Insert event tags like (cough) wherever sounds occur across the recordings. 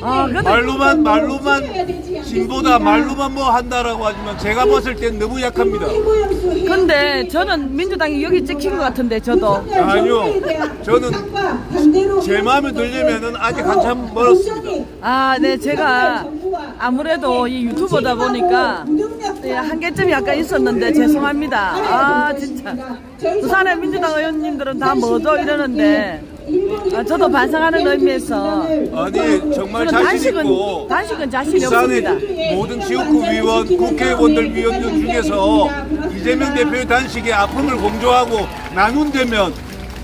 아, 근데 말로만 말로만 신보다 말로만 뭐 한다라고 하지만 제가 봤을 땐 너무 약합니다. 근데 저는 민주당이 여기 찍힌 것 같은데 저도 아니요. 저는 제 마음에 들려면은 아직 한참 멀었습니다. 아, 네, 제가 아무래도 이 유튜버다 보니까 네, 한계점이 약간 있었는데 죄송합니다. 아, 진짜. 부산의 민주당 의원님들은 다 뭐죠 이러는데 아, 저도 반성하는 의미에서 아니 정말 자신 단식은, 있고 단식은 자신이 없습니다. 모든 지역구 위원, 국회의원들 위원들 중에서 이재명 대표의 단식에 아픔을 공조하고 나눈다면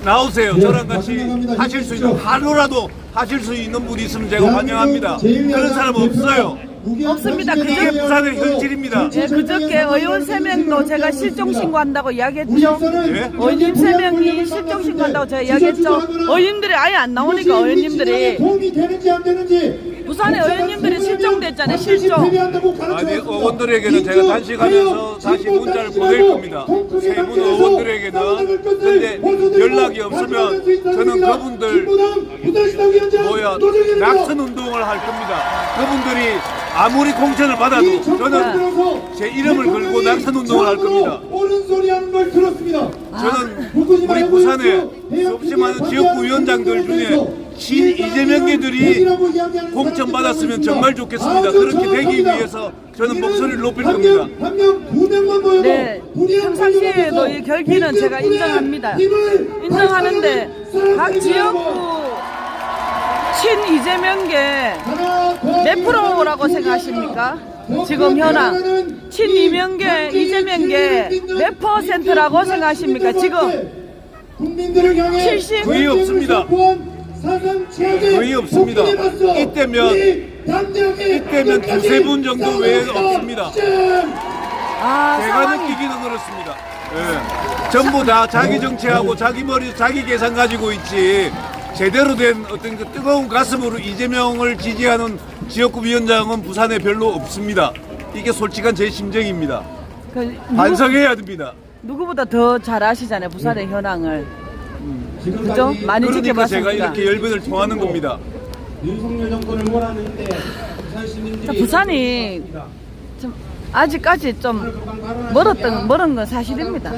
나오세요. 저랑 같이 하실 수 있는 하루라도 하실 수 있는 분이 있으면 제가 환영합니다. 그런 사람 없어요. 없습니다. 이게 그저, 부산의 현실입니다. 예, 그저께 의원 세 명도 제가 실종 신고한다고 이야기했죠. 예? 의원님 세 명이 실종 신고한다고 제가 이야기했죠. 의원님들이 아예 안 나오니까 의원님들이 도움이 되는지 안 되는지 부산의 의원님들이 실종됐잖아요. 실종. 아니 의원들에게는 제가 단식하면서 다시 문자를 보낼 겁니다. 세분 의원들에게는 근데 연락이 없으면 저는 그분들 뭐야 낙선 운동을 할 겁니다. 그분들이 아무리 공천을 받아도 저는 제 이름을 걸고 낙선 운동을 할 겁니다. 옳은 소리 하는 걸 들었습니다. 저는 우리 부산의 수없이 많은 지역구 위원장들 중에 신 이재명계들이 공천 받았으면 정말 좋겠습니다. 그렇게 되기 위해서 저는 목소리를 높일 겁니다. 한명두 명만 모여도 네, 평상시에도 이 결기는 제가 인정합니다. 인정하는데 각 지역구 친 이재명계 몇 프로라고 생각하십니까? 지금 현황 친 이명계 이재명계 몇 퍼센트라고 생각하십니까? 지금 국민들을 향해 70? 거의 없습니다. 거의 없습니다. 이때면 이때면 두세 분 정도 외에 없습니다. 아 제가 느끼기는 그렇습니다. 예. 전부 다 자기 정치하고 자기 머리, 자기 계산 가지고 있지. 제대로 된 어떤 그 뜨거운 가슴으로 이재명을 지지하는 지역구 위원장은 부산에 별로 없습니다. 이게 솔직한 제 심정입니다. 그 누구, 반성해야 됩니다. 누구보다 더 잘 아시잖아요 부산의 현황을 그죠? 많이 그러니까 제가 이렇게 열변을 통하는 겁니다. 윤석열 정권을 몰았는데 부산 시민들이 자, 부산이 좀 아직까지 좀 멀었던 멀은 건 사실입니다.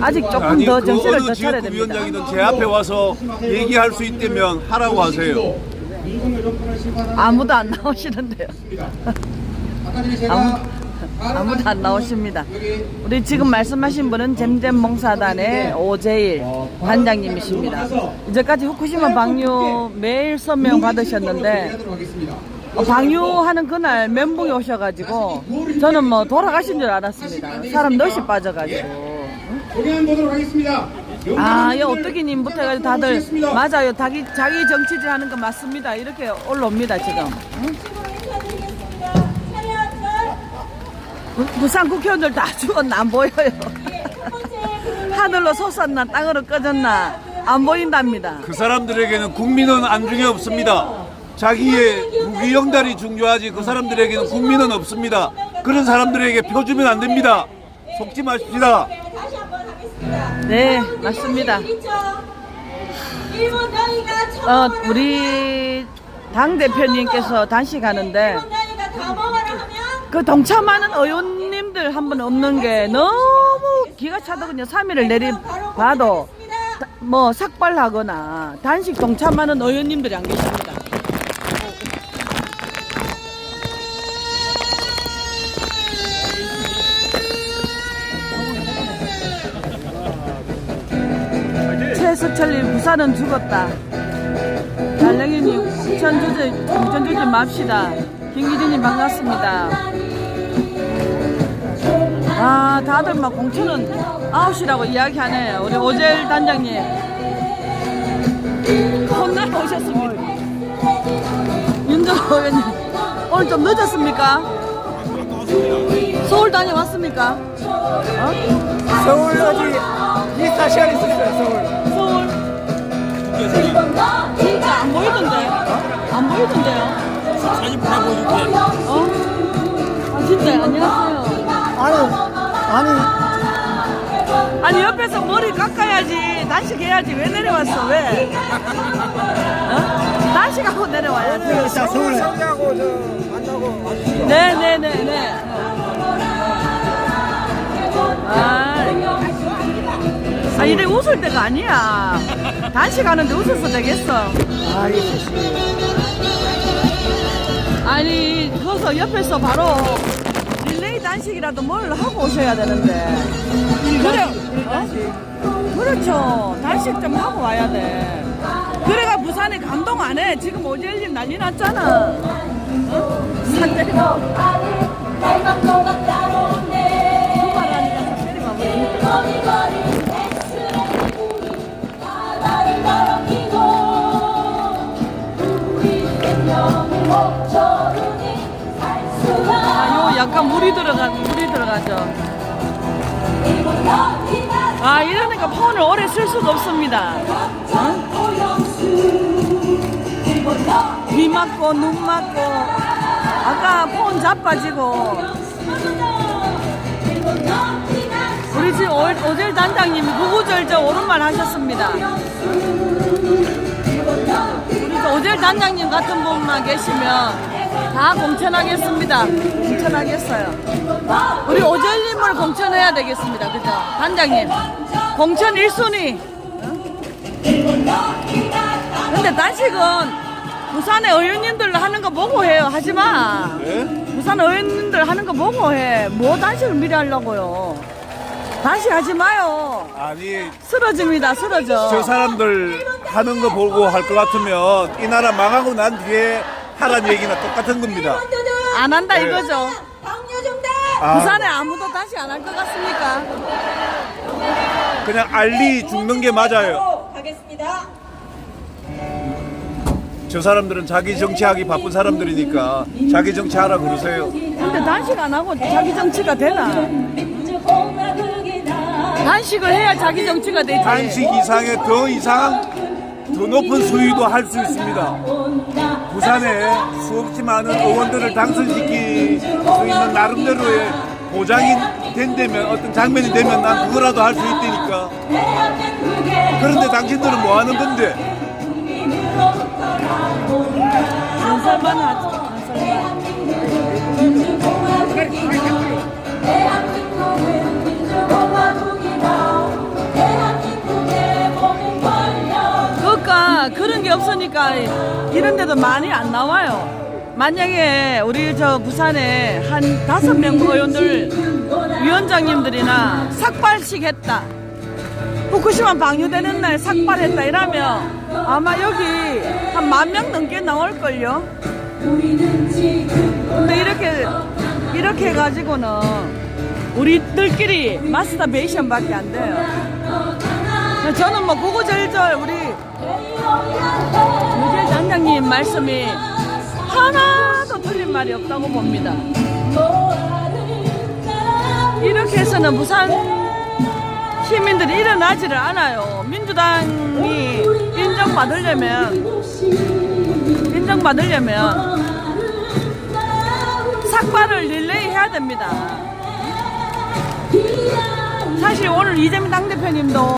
아직 조금 아니 더그 정신을 어느 더 차려야 지역구 됩니다. 위원장이든 제 앞에 와서 얘기할 수 있다면 하라고 하세요. 아무도 안 나오시는데요. 제가 아무도 안 나오십니다. 우리 지금 말씀하신 분은 잼잼몽사단의 오재일 단장님이십니다. 이제까지 후쿠시마 방류 매일 서명 받으셨는데 방류하는 그날 멘붕이 오셔가지고 저는 뭐 돌아가신 줄 알았습니다. 사람 넷이 빠져가지고. 공연 보도록 하겠습니다. 아, 이 오뚜기님부터 해가지고 다들 맞아요. 자기 자기 정치질 하는 거 맞습니다. 이렇게 올라옵니다 지금. 응? 부- 부산 국회의원들 다 죽었나 안 보여요. (laughs) 하늘로 솟았나 땅으로 꺼졌나 안 보인답니다. 그 사람들에게는 국민은 안중에 없습니다. 자기의 무기영달이 중요하지 그 사람들에게는 국민은 없습니다. 그런 사람들에게 표 주면 안 됩니다. 속지 마십시다. 네, 맞습니다. 어, 우리 당 대표님께서 먹어라 하면 그 동참하는 의원님들 한 분 없는 게 너무 기가 차더군요. 3일을 내리 봐도 다- 뭐 삭발하거나 단식 동참하는 의원님들이 안 계십니다. 최석철님 부산은 죽었다. 달랭이님 우천 주지 우천 주지 맙시다. 김기진님 반갑습니다. 아 다들 막 공천은 9시라고 이야기하네요. 우리 오젤 단장님 혼나러 오셨습니다. 윤정호 의원님 오늘 좀 늦었습니까? 서울 다녀왔습니까? 어? 서울 어디 24시간 있었어요 서울 진짜? 안 보이던데. 안 보이던데요? 사진 보내 보여줄게. 어? 아 진짜 안녕하세요. 아니 아니. 아니 옆에서 머리 깎아야지. 단식 해야지. 왜 내려왔어? 왜? 어? 단식하고 내려와야지. 자 서울 하고 저 만나고. 네네네네. 아, 아 이래 웃을 때가 아니야. 단식하는데 웃어서 되겠어. 아니 거기서 옆에서 바로 릴레이 단식이라도 뭘 하고 오셔야 되는데. 그래. 어? 그렇죠. 단식 좀 하고 와야 돼. 그래가 부산에 감동 안 해. 지금 오젤님 난리 났잖아. 어? 산대리 아, 요 약간 물이 들어가, 물이 들어가죠. 아, 이러니까 폰을 오래 쓸 수가 없습니다. 비 맞고, 눈 맞고, 아까 폰 자빠지고, 우리 오- 오젤 단장님이 구구절절 옳은 말 하셨습니다. 오젤 단장님 같은 분만 계시면 다 공천하겠습니다. 공천하겠어요. 우리 오젤님을 공천해야 되겠습니다. 그죠? 단장님. 공천 1순위. 근데 단식은 부산의 의원님들 하는 거 보고 해요. 하지 마. 부산 의원님들 하는 거 보고 해. 뭐 단식을 미리 하려고요. 단식 하지 마요. 아니 쓰러집니다. 쓰러져. 저 사람들 하는 거 보고 할 것 같으면 이 나라 망하고 난 뒤에 하란 얘기나 똑같은 겁니다. 안 한다 네. 이거죠. 아, 부산에 아무도 단식 안할 것 같습니까? 그냥 알리 죽는 게 맞아요. 가겠습니다. 저 사람들은 자기 정치하기 바쁜 사람들이니까 자기 정치하라 그러세요. 근데 단식 안 하고 자기 정치가 되나? 단식을 해야 자기 정치가 되지. 단식 이상의 더 이상 더 높은 수위도 할 수 있습니다. 부산에 수없이 많은 의원들을 당선시킬 수 있는 나름대로의 보장이 된다면 어떤 장면이 되면 난 그거라도 할 수 있다니까. 그런데 당신들은 뭐 하는 건데? 연설만. 없으니까 이런 데도 많이 안 나와요. 만약에 우리 저 부산에 한 다섯 명 의원들 위원장님들이나 삭발식 했다. 후쿠시마 방류되는 날 삭발했다 이러면 아마 여기 한 만 명 넘게 나올걸요. 근데 이렇게 이렇게 해가지고는 우리들끼리 마스터베이션밖에 안 돼요. 저는 뭐 구구절절 우리 유재 장장님 말씀이 하나도 틀린 말이 없다고 봅니다. 이렇게 해서는 부산 시민들이 일어나지를 않아요. 민주당이 인정받으려면 인정받으려면 삭발을 릴레이 해야 됩니다. 사실 오늘 이재명 당대표님도